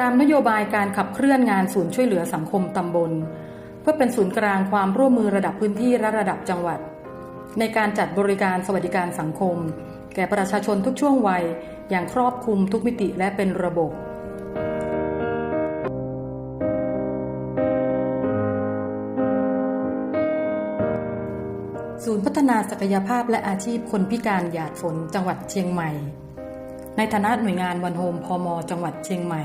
ตามนโยบายการขับเคลื่อนงานศูนย์ช่วยเหลือสังคมตำบล เพื่อเป็นศูนย์กลางความร่วมมือระดับพื้นที่และระดับจังหวัด ในการจัดบริการสวัสดิการสังคม แก่ประชาชนทุกช่วงวัย อย่างครอบคลุมทุกมิติและเป็นระบบศูนย์พัฒนาศักยภาพและอาชีพคนพิการหยาดฝนจังหวัดเชียงใหม่ ในฐานะหน่วยงานวันโฮมพมจังหวัดเชียงใหม่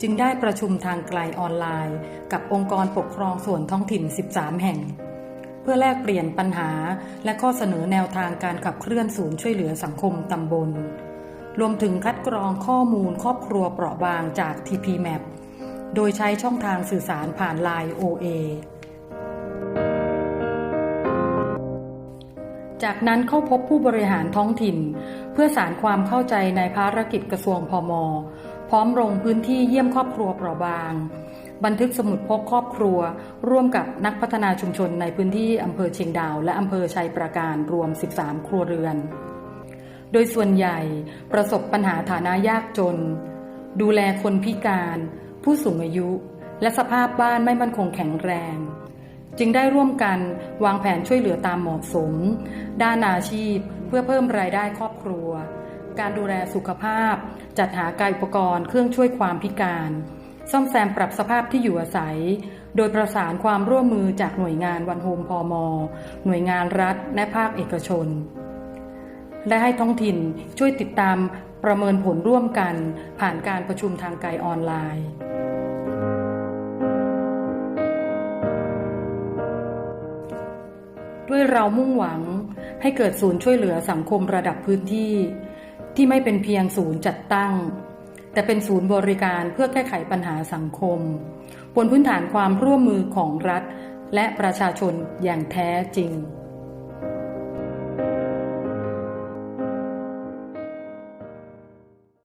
จึงได้ประชุมทางไกลออนไลน์ กับองค์กรปกครองส่วนท้องถิ่น 13 แห่ง เพื่อแลกเปลี่ยนปัญหา และข้อเสนอแนวทางการขับเคลื่อนศูนย์ช่วยเหลือสังคมตำบล รวมถึงคัดกรองข้อมูลครอบครัวเปราะบางจาก TPMAP โดยใช้ช่องทางสื่อสารผ่าน Line OA จากนั้นเข้าพบผู้บริหารท้องถิ่น เพื่อสารความเข้าใจในภารกิจกระทรวงพม พร้อมลงพื้นที่เยี่ยมครอบครัวเปราะบาง บันทึกสมุดพกครอบครัว ร่วมกับนักพัฒนาชุมชนในพื้นที่อำเภอเชียงดาว และอำเภอชัยปราการรวม 13 ครัวเรือน โดยส่วนใหญ่ประสบปัญหาฐานะยากจน ดูแลคนพิการ ผู้สูงอายุ และสภาพบ้านไม่มั่นคงแข็งแรงจึงได้ร่วมกันวางแผนช่วยเหลือตามเหมาะสม ด้านอาชีพเพื่อเพิ่มรายได้ครอบครัว การดูแลสุขภาพ จัดหากายอุปกรณ์เครื่องช่วยความพิการ ซ่อมแซมปรับสภาพที่อยู่อาศัย โดยประสานความร่วมมือจากหน่วยงานวันโฮมพอมอหน่วยงานรัฐ และภาคเอกชน และให้ท้องถิ่นช่วยติดตามประเมินผลร่วมกันผ่านการประชุมทางไกลออนไลน์ด้วยเรามุ่งหวังให้เกิดศูนย์ช่วยเหลือสังคมระดับพื้นที่ ที่ไม่เป็นเพียงศูนย์จัดตั้ง แต่เป็นศูนย์บริการเพื่อแก้ไขปัญหาสังคม บนพื้นฐานความร่วมมือของรัฐ และประชาชนอย่างแท้จริง